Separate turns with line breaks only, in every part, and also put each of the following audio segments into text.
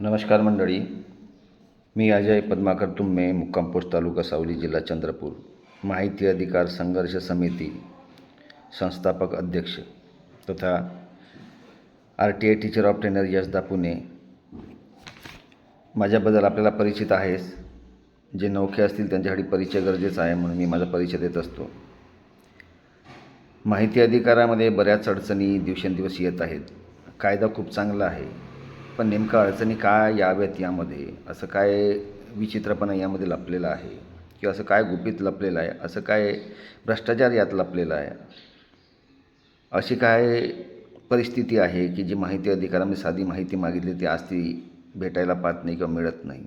नमस्कार मंडळी. मी अजय पद्माकर तुम्मे मुक्काम तालुका सावली जिल्हा चंद्रपूर. माहिती अधिकार संघर्ष समिती संस्थापक अध्यक्ष तथा R T I teacher of trainer Yashada Pune. माझ्याबद्दल आपल्याला परिचित आहेस. जे नौखे असतील त्यांच्यासाठी परिचय गरजेचा आहे म्हणून मी माझा परिचय देत असतो. माहिती अधिकारामध्ये बऱ्याच अडचणी दिवसेंदिवस येत आहेत. कायदा खूप चांगला आहे. पण नेमका अडचणी काय याव्यात यामध्ये? असं काय विचित्रपणा यामध्ये लपलेला आहे? किंवा असं काय गुपित लपलेलं आहे? असं काय भ्रष्टाचार यात लपलेला आहे? अशी काय परिस्थिती आहे की जी माहिती अधिकारामध्ये साधी माहिती मागितली ती आज ती भेटायला पाहत नाही किंवा मिळत नाही?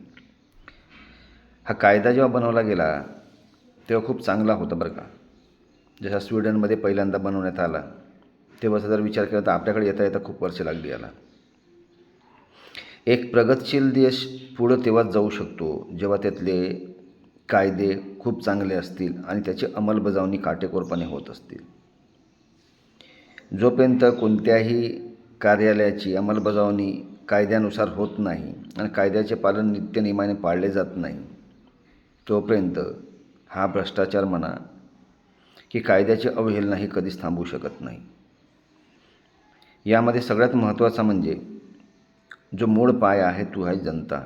हा कायदा जेव्हा बनवला गेला तेव्हा खूप चांगला होता बरं का. जसा स्वीडनमध्ये पहिल्यांदा बनवण्यात आला तेव्हाचा जर विचार केला तर आपल्याकडे येता येता खूप वर्ष लागली याला. एक प्रगतशील देश पुढं तेव्हाच जाऊ शकतो जेव्हा त्यातले कायदे खूप चांगले असतील आणि त्याची अंमलबजावणी काटेकोरपणे होत असतील. जोपर्यंत कोणत्याही कार्यालयाची अंमलबजावणी कायद्यानुसार होत नाही आणि कायद्याचे पालन नित्यनियमाने पाळले जात नाही तोपर्यंत हा भ्रष्टाचार म्हणा की कायद्याची अवहेलना ही कधीच थांबू शकत नाही. यामध्ये सगळ्यात महत्त्वाचा म्हणजे जो मूळ पाय आहे तो आहे जनता.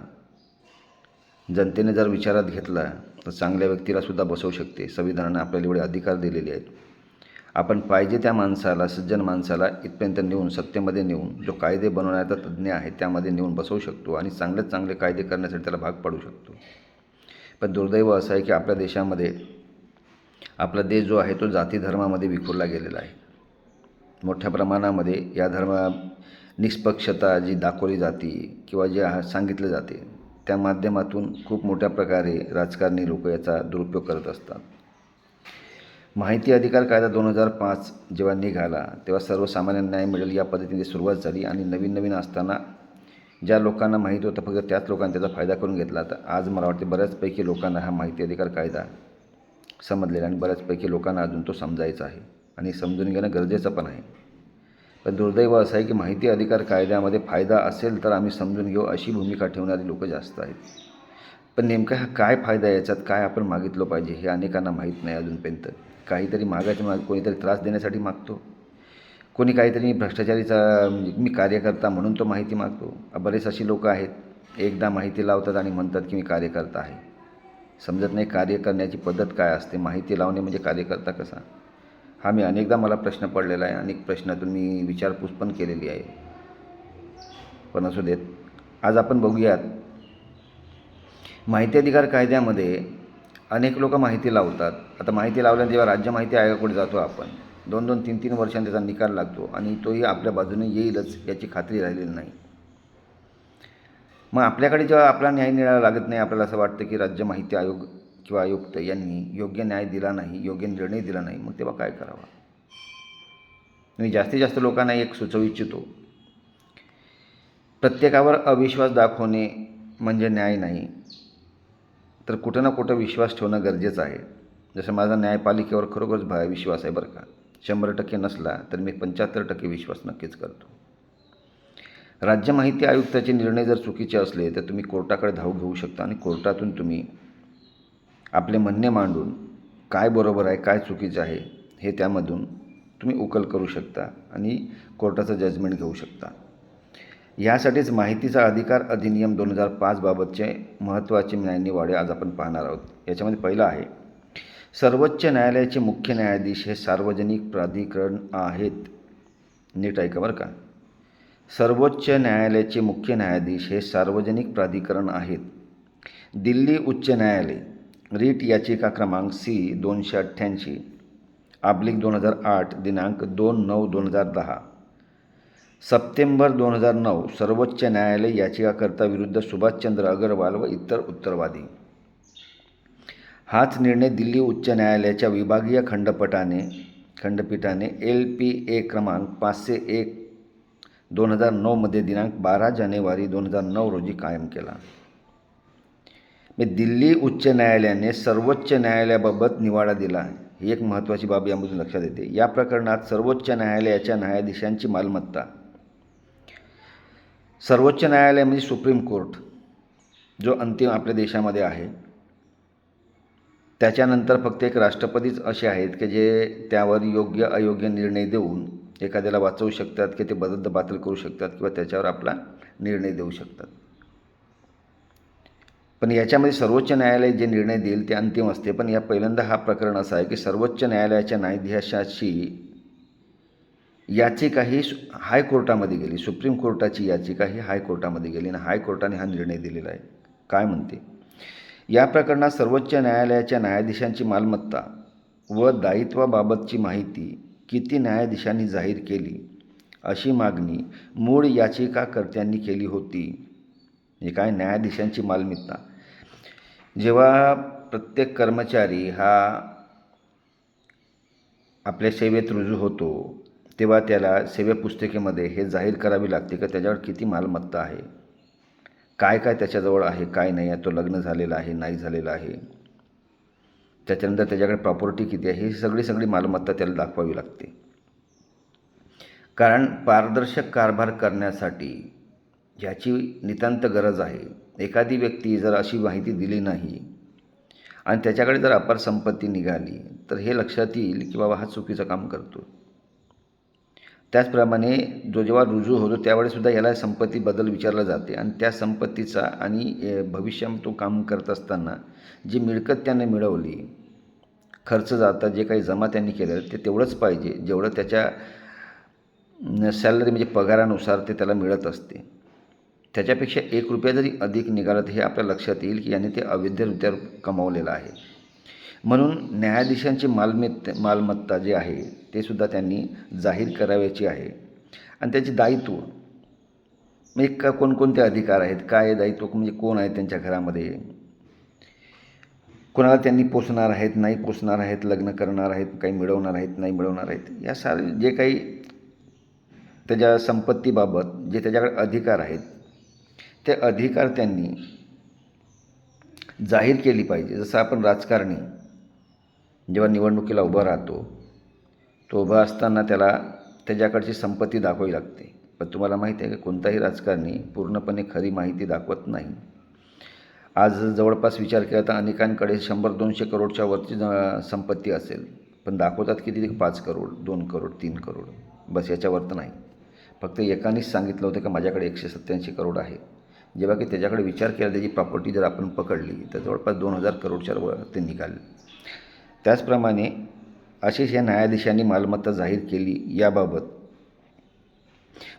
जनतेने जर विचारात घेतला तर चांगल्या व्यक्तीलासुद्धा बसवू शकते. संविधानाने आपल्याला एवढे अधिकार दिलेले आहेत. आपण पाहिजे त्या माणसाला सज्जन माणसाला इथपर्यंत नेऊन सत्तेमध्ये नेऊन जो कायदे बनवण्याचा तज्ज्ञ आहे त्यामध्ये नेऊन बसवू शकतो आणि चांगलेच चांगले कायदे करण्यासाठी त्याला भाग पाडू शकतो. पण दुर्दैव असं आहे की आपल्या देशामध्ये आपला देश जो आहे तो जाती धर्मामध्ये विखुरला गेलेला आहे. मोठ्या प्रमाणामध्ये या धर्मा निष्पक्षता जी दाखवली जाते किंवा जे हा- सांगितलं जाते त्या माध्यमातून खूप मोठ्या प्रकारे राजकारणी लोक याचा दुरुपयोग करत असतात. माहिती अधिकार कायदा दोन हजार पाच जेव्हा निघाला तेव्हा सर्वसामान्य न्याय मिळेल या पद्धतीने सुरुवात झाली आणि नवीन नवीन असताना ज्या लोकांना माहीत होतं फक्त त्याच लोकांनी त्याचा फायदा करून घेतला तर आज मला वाटते बऱ्याचपैकी लोकांना हा माहिती अधिकार कायदा समजलेला आणि बऱ्याचपैकी लोकांना अजून तो समजायचा आहे आणि समजून घेणं गरजेचं पण आहे. पण दुर्दैव असं आहे की माहिती अधिकार कायद्यामध्ये फायदा असेल तर आम्ही समजून घेऊ अशी भूमिका ठेवणारी लोक जास्त आहेत. पण नेमका हा काय फायदा आहे याच्यात? काय आपण मागितलं पाहिजे हे अनेकांना माहीत नाही अजूनपर्यंत. काहीतरी मागायच्या माग कोणीतरी त्रास देण्यासाठी मागतो. कोणी काहीतरी भ्रष्टाचारीचा म्हणजे मी कार्यकर्ता म्हणून तो माहिती मागतो. बरेच अशी लोकं आहेत एकदा माहिती लावतात आणि म्हणतात की मी कार्यकर्ता आहे. समजत नाही कार्य करण्याची पद्धत काय असते? माहिती लावणे म्हणजे कार्यकर्ता कसा? हा मी अनेकदा मला प्रश्न पडलेला आहे. अनेक प्रश्नातून मी विचारपूस पण केलेली आहे. पण असू देत. आज आपण बघूयात. माहिती अधिकार कायद्यामध्ये अनेक लोक माहिती लावतात. आता माहिती लावल्याने जेव्हा राज्य माहिती आयोगाकडे जातो आपण दोन दोन तीन तीन वर्षांनी त्याचा निकाल लागतो आणि तोही आपल्या बाजूने येईलच याची खात्री राहिलेली नाही. मग आपल्याकडे जेव्हा आपला न्याय निळा लागत नाही आपल्याला असं वाटतं की राज्य माहिती आयोग किंवा आयुक्त यांनी योग्य न्याय दिला नाही योग्य निर्णय दिला नाही मग तेव्हा काय करावा? मी जास्तीत जास्त लोकांना एक सुचवू इच्छितो. प्रत्येकावर अविश्वास दाखवणे म्हणजे न्याय नाही. तर कुठं ना कुठं विश्वास ठेवणं गरजेचं आहे. जसं माझा न्यायपालिकेवर खरोखरच भा विश्वास आहे बरं का. शंभर टक्के नसला तर मी पंच्याहत्तर टक्के विश्वास नक्कीच करतो. राज्य माहिती आयुक्ताचे निर्णय जर चुकीचे असले तर तुम्ही कोर्टाकडे धाव घेऊ शकता आणि कोर्टातून तुम्ही आपले म्हणणे मांडून काय बरोबर आहे काय चुकीचं आहे हे त्यामधून तुम्ही उकल करू शकता आणि कोर्टाचं जजमेंट घेऊ शकता. यासाठीच माहितीचा अधिकार अधिनियम दोन हजार पाचबाबतचे महत्त्वाचे न्यायनिवाडे आज आपण पाहणार आहोत. याच्यामध्ये पहिलं आहे सर्वोच्च न्यायालयाचे मुख्य न्यायाधीश हे सार्वजनिक प्राधिकरण आहेत. नीट ऐका बरं का. सर्वोच्च न्यायालयाचे मुख्य न्यायाधीश हे सार्वजनिक प्राधिकरण आहेत. दिल्ली उच्च न्यायालय रीट याचिका क्रमांक सी दोनशे अठ्ठ्याऐंशी आब्लिक दोन हजार आठ दिनांक दोन नऊ दोन हजार दहा. सप्टेंबर दोन हजार नऊ सर्वोच्च न्यायालय याचिकाकर्ता विरुद्ध सुभाषचंद्र अगरवाल व इतर उत्तरवादी. हाच निर्णय दिल्ली उच्च न्यायालयाच्या विभागीय खंडपटाने खंडपीठाने एल पी ए क्रमांक पाचशे एक दोन हजार नऊमध्ये दिनांक बारा जानेवारी दोन हजार नऊ रोजी कायम केला. मी दिल्ली उच्च न्यायालयाने सर्वोच्च न्यायालयाबाबत निवाडा दिला ही एक महत्त्वाची बाब यामधून लक्षात येते. या प्रकरणात सर्वोच्च न्यायालयाच्या न्यायाधीशांची मालमत्ता. सर्वोच्च न्यायालय म्हणजे सुप्रीम कोर्ट जो अंतिम आपल्या देशामध्ये आहे. त्याच्यानंतर फक्त एक राष्ट्रपतीच असे आहेत की जे त्यावर योग्य अयोग्य निर्णय देऊन एखाद्याला वाचवू शकतात की ते बदल बातील करू शकतात किंवा त्याच्यावर आपला निर्णय देऊ शकतात. पण याच्यामध्ये सर्वोच्च न्यायालय जे निर्णय देईल ते अंतिम असते. पण या पहिल्यांदा हा प्रकरण असा आहे की सर्वोच्च न्यायालयाच्या न्यायाधीशाची याचिका ही हायकोर्टामध्ये गेली. सुप्रीम कोर्टाची याचिका ही हायकोर्टामध्ये गेली आणि हायकोर्टाने हा निर्णय दिलेला आहे. काय म्हणते? या प्रकरणात सर्वोच्च न्यायालयाच्या न्यायाधीशांची मालमत्ता व दायित्वाबाबतची माहिती किती न्यायाधीशांनी जाहीर केली अशी मागणी मूळ याचिकाकर्त्यांनी केली होती. म्हणजे काय? न्यायाधीशांची मालमत्ता. जेव्हा प्रत्येक कर्मचारी हा आपल्या सेवेत रुजू होतो तेव्हा त्याला सेवे पुस्तिकेमध्ये हे जाहीर करावी लागते का त्याच्यावर किती मालमत्ता आहे. काय काय त्याच्याजवळ आहे काय नाही आहे तो लग्न झालेला आहे नाही झालेला आहे. त्याच्यानंतर त्याच्याकडे प्रॉपर्टी किती आहे ही सगळी सगळी मालमत्ता त्याला दाखवावी लागते. कारण पारदर्शक कारभार करण्यासाठी ह्याची नितांत गरज आहे. एखादी व्यक्ती जर अशी माहिती दिली नाही आणि त्याच्याकडे जर अपार संपत्ती निघाली तर हे लक्षात येईल की बाबा हा चुकीचं काम करतो त्याचप्रमाणे जो जेव्हा रुजू होतो त्यावेळेसुद्धा याला संपत्तीबद्दल विचारलं जाते आणि त्या संपत्तीचा आणि भविष्यात तो काम करत असताना जी मिळकत त्याने मिळवली खर्च जाता जे काही जमा त्यांनी केलं ते तेवढंच पाहिजे जेवढं त्याच्या सॅलरी म्हणजे पगारानुसार ते त्याला मिळत असते. त्याच्यापेक्षा एक रुपया जरी अधिक निघाला तर हे आपल्या लक्षात येईल की याने ते अवैधरित्या कमावलेलं आहे. म्हणून न्यायाधीशांची मालमत्त मालमत्ता जे आहे ते सुद्धा त्यांनी जाहीर करावयाची आहे. आणि त्याची दायित्व म्हणजे का कोणकोणते अधिकार आहेत काय दायित्व म्हणजे कोण आहे त्यांच्या घरामध्ये? कोणाला त्यांनी पोसणार आहेत नाही पोसणार आहेत लग्न करणार आहेत काही मिळवणार आहेत नाही मिळवणार आहेत या सारे जे काही त्याच्या संपत्तीबाबत जे त्याच्याकडे अधिकार आहेत ते अधिकार त्यांनी जाहीर केली पाहिजे. जसं आपण राजकारणी जेव्हा निवडणुकीला उभा राहतो तो उभा असताना त्याला त्याच्याकडची संपत्ती दाखवावी लागते. पण तुम्हाला माहिती आहे की कोणताही राजकारणी पूर्णपणे खरी माहिती दाखवत नाही. आज जवळपास विचार केला तर अनेकांकडे शंभर दोनशे करोडच्या वरची संपत्ती असेल. पण दाखवतात किती पाच करोड दोन करोड तीन करोड. बस याच्यावर तर नाही. फक्त एकानेच सांगितलं होतं का माझ्याकडे एकशे सत्त्याऐंशी करोड आहे. जेव्हा की त्याच्याकडे विचार केला त्याची प्रॉपर्टी जर आपण पकडली तर जवळपास दोन हजार करोडच्या वर ते निघाले. त्याचप्रमाणे अशीच या न्यायाधीशांनी मालमत्ता जाहीर केली याबाबत.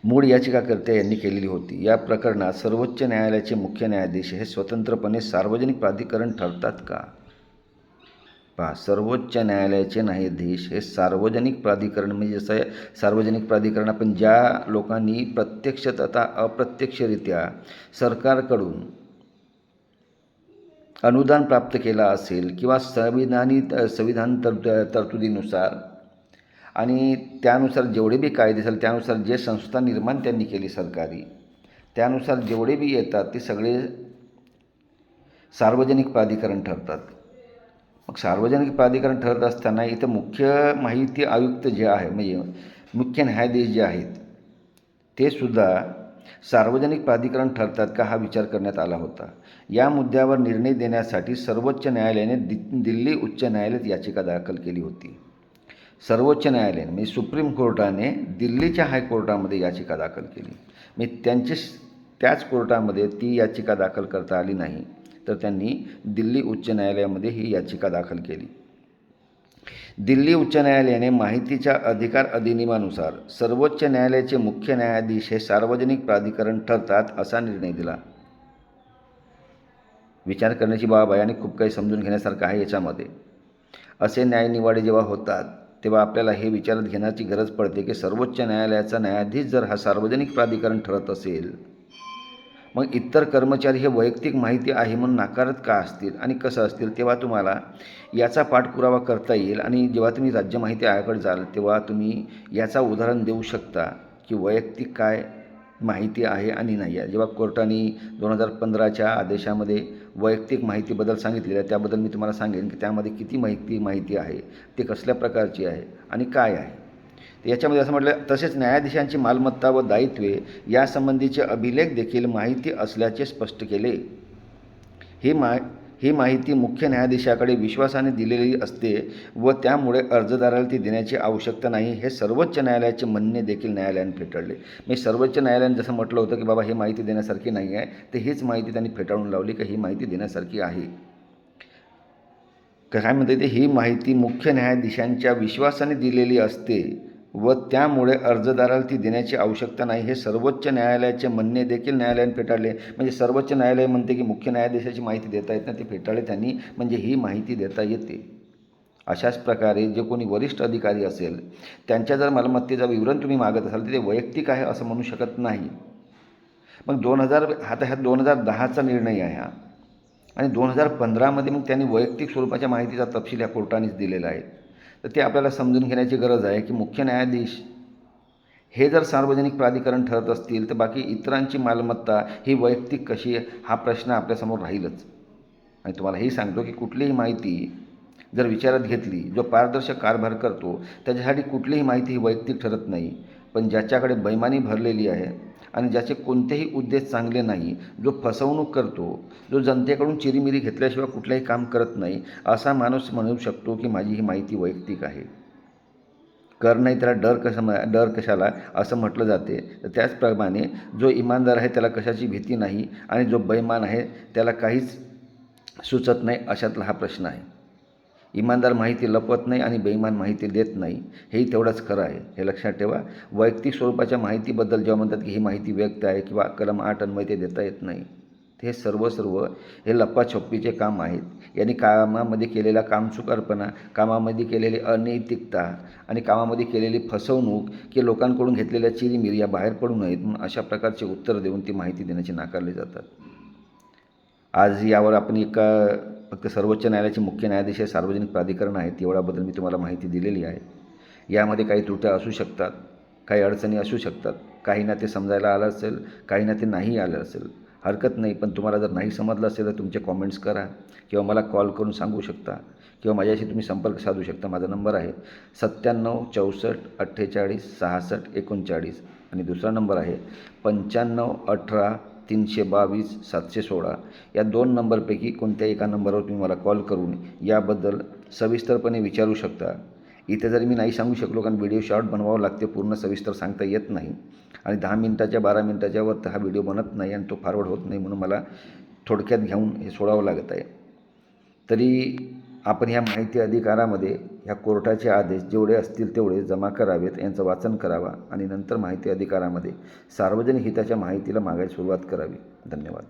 मूळ याचिकाकर्त्या यांनी केलेली होती. या प्रकरणात सर्वोच्च न्यायालयाचे मुख्य न्यायाधीश हे स्वतंत्रपणे सार्वजनिक प्राधिकरण ठरतात का? पहा सर्वोच्च न्यायालयाचे न्यायाधीश हे सार्वजनिक प्राधिकरण म्हणजे जसं सार्वजनिक प्राधिकरण आपण ज्या लोकांनी प्रत्यक्ष तथा अप्रत्यक्षरित्या सरकारकडून अनुदान प्राप्त केला असेल किंवा संविधानी संविधान तर तरतुदीनुसार आणि त्यानुसार जेवढे बी कायदे असेल त्यानुसार जे संस्था निर्माण त्यांनी केली सरकारी त्यानुसार जेवढे बी येतात ते सगळे सार्वजनिक प्राधिकरण ठरतात. मग सार्वजनिक प्राधिकरण ठरत असताना इथं मुख्य माहिती आयुक्त जे आहे म्हणजे मुख्य न्यायाधीश जे आहेत ते सुद्धा सार्वजनिक प्राधिकरण ठरतात का हा विचार करण्यात आला होता. या मुद्द्यावर निर्णय देण्यासाठी सर्वोच्च न्यायालयाने दि दिल्ली उच्च न्यायालयात याचिका दाखल केली होती. सर्वोच्च न्यायालयाने म्हणजे सुप्रीम कोर्टाने दिल्लीच्या हायकोर्टामध्ये याचिका दाखल केली. मी त्यांची त्याच कोर्टामध्ये ती याचिका दाखल करता आली नाही. तर त्यांनी दिल्ली उच्च न्यायालयामध्ये ही याचिका दाखल केली. दिल्ली उच्च न्यायालयाने माहितीच्या अधिकार अधिनियमानुसार सर्वोच्च न्यायालयाचे मुख्य न्यायाधीश हे सार्वजनिक प्राधिकरण ठरतात असा निर्णय दिला. विचार करण्याची बाब आहे आणि खूप काही समजून घेण्यासारखं आहे याच्यामध्ये. असे न्यायनिवाडे जेव्हा होतात तेव्हा आपल्याला हे विचारात घेण्याची गरज पडते की सर्वोच्च न्यायालयाचा न्यायाधीश जर हा सार्वजनिक प्राधिकरण ठरत असेल मग इतर कर्मचारी हे वैयक्तिक माहिती आहे म्हणून नाकारत का असतील आणि कसं असतील तेव्हा तुम्हाला याचा पाठपुरावा करता येईल. आणि जेव्हा तुम्ही राज्य माहिती आयोगाकडे जाल तेव्हा तुम्ही याचा उदाहरण देऊ शकता की वैयक्तिक काय माहिती आहे आणि नाही आहे. जेव्हा कोर्टाने दोन हजार पंधराच्या आदेशामध्ये वैयक्तिक माहितीबद्दल सांगितलेलं आहे त्याबद्दल मी तुम्हाला सांगेन की त्यामध्ये किती माहिती माहिती आहे ते कसल्या प्रकारची आहे आणि काय आहे. याच्यामध्ये असं म्हटलं तसेच न्यायाधीशांची मालमत्ता व दायित्वे यासंबंधीचे अभिलेख देखील माहिती असल्याचे स्पष्ट केले. ही मा ही माहिती मुख्य न्यायाधीशाकडे विश्वासाने दिलेली असते व त्यामुळे अर्जदाराला ती देण्याची आवश्यकता नाही हे सर्वोच्च न्यायालयाचे म्हणणे देखील न्यायालयाने फेटाळले. मी सर्वोच्च न्यायालयाने जसं म्हटलं होतं की बाबा ही माहिती देण्यासारखी नाही आहे तर हीच माहिती त्यांनी फेटाळून लावली की ही माहिती देण्यासारखी आहे. काय म्हणते ते? ही माहिती मुख्य न्यायाधीशांच्या विश्वासाने दिलेली असते. व त्यामुळे अर्जदाराला ती देण्याची आवश्यकता नाही. हे सर्वोच्च न्यायालयाचे म्हणणे देखील न्यायालयाने फेटाळले. म्हणजे सर्वोच्च न्यायालय म्हणते की मुख्य न्यायाधीशाची माहिती देता येत नाही. ते फेटाळले त्यांनी. म्हणजे ही माहिती देता येते. अशाच प्रकारे जे कोणी वरिष्ठ अधिकारी असेल त्यांच्या जर मालमत्तेचा विवरण तुम्ही मागत असाल तर ते वैयक्तिक आहे असं म्हणू शकत नाही. मग दोन हजार आता ह्या दोन हजार दहाचा निर्णय आहे हा. आणि दोन हजार पंधरामध्ये मग त्यांनी वैयक्तिक स्वरूपाच्या माहितीचा तपशील ह्या कोर्टानेच दिलेला आहे. तर ते आपल्याला समजून घेण्याची गरज आहे की मुख्य न्यायाधीश हे जर सार्वजनिक प्राधिकरण ठरत असतील तर बाकी इतरांची मालमत्ता ही वैयक्तिक कशी आहे हा प्रश्न आपल्यासमोर राहीलच. आणि तुम्हाला हे सांगतो की कुठलीही माहिती जर विचारात घेतली जो पारदर्शक कारभार करतो त्याच्यासाठी कुठलीही माहिती ही वैयक्तिक ठरत नाही. पण ज्याच्याकडे बैमानी भरलेली आहे आणि ज्याचे कोणतेही उद्देश चांगले नाही जो फसवणूक करतो जो जनतेकडून चिरीमिरी घेतल्याशिवाय कुठलंही काम करत नाही असा माणूस म्हणू शकतो की माझी ही माहिती वैयक्तिक आहे. कर नाही त्याला डर कशा डर कशाला असं म्हटलं जाते. तर त्याचप्रमाणे जो इमानदार आहे त्याला कशाची भीती नाही आणि जो बैमान आहे त्याला काहीच सुचत नाही अशातला हा प्रश्न आहे. इमानदार माहिती लपवत नाही आणि बेईमान माहिती देत नाही हेही तेवढंच खरं आहे. हे लक्षात ठेवा वैयक्तिक स्वरूपाच्या माहितीबद्दल जेव्हा म्हणतात की ही माहिती व्यक्त आहे किंवा कलम आठ अन्वय ते देता येत नाही हे सर्व सर्व हे लप्पाछप्पीचे काम आहेत. यांनी कामामध्ये केलेला कामचुकारपणा कामामध्ये केलेली अनैतिकता आणि कामामध्ये केलेली फसवणूक की लोकांकडून घेतलेल्या चिरीमिरी या बाहेर पडू नयेत म्हणून अशा प्रकारचे उत्तर देऊन ती माहिती देण्याचे नाकारले जातात. आज यावर आपण एका फक्त सर्वोच्च न्यायालयाचे मुख्य न्यायाधीश हे सार्वजनिक प्राधिकरण आहेत एवढ्याबद्दल मी तुम्हाला माहिती दिलेली आहे. यामध्ये काही त्रुट्या असू शकतात काही अडचणी असू शकतात. काही ना ते समजायला आलं असेल काही ना ते नाही आलं असेल. हरकत नाही पण तुम्हाला जर नाही समजलं असेल तर तुमचे कॉमेंट्स करा किंवा मला कॉल करून सांगू शकता किंवा माझ्याशी तुम्ही संपर्क साधू शकता. माझा नंबर आहे सत्त्याण्णव चौसष्ट अठ्ठेचाळीस सहासष्ट एकोणचाळीस आणि दुसरा नंबर आहे पंच्याण्णव अठरा तीनशे बावीस सातशे सोळा या दोन नंबरपैकी कोणत्या एका नंबरवर तुम्ही मला कॉल करून याबद्दल सविस्तरपणे विचारू शकता? इथे जरी मी नाही सांगू शकलो कारण व्हिडिओ शॉर्ट बनवावं लागते पूर्ण सविस्तर सांगता येत नाही. आणि दहा मिनटाच्या बारा मिनटाच्या वर तर हा व्हिडिओ बनत नाही आणि तो फॉरवर्ड होत नाही म्हणून मला थोडक्यात घेऊन हे सोडावं लागत आहे. तरी आपण ह्या माहिती अधिकारामध्ये ह्या कोर्टाचे आदेश जेवढे असतील तेवढे जमा करावेत यांचं वाचन करावा आणि नंतर माहिती अधिकारामध्ये सार्वजनिक हिताच्या माहितीला मागायला सुरुवात करावी. धन्यवाद.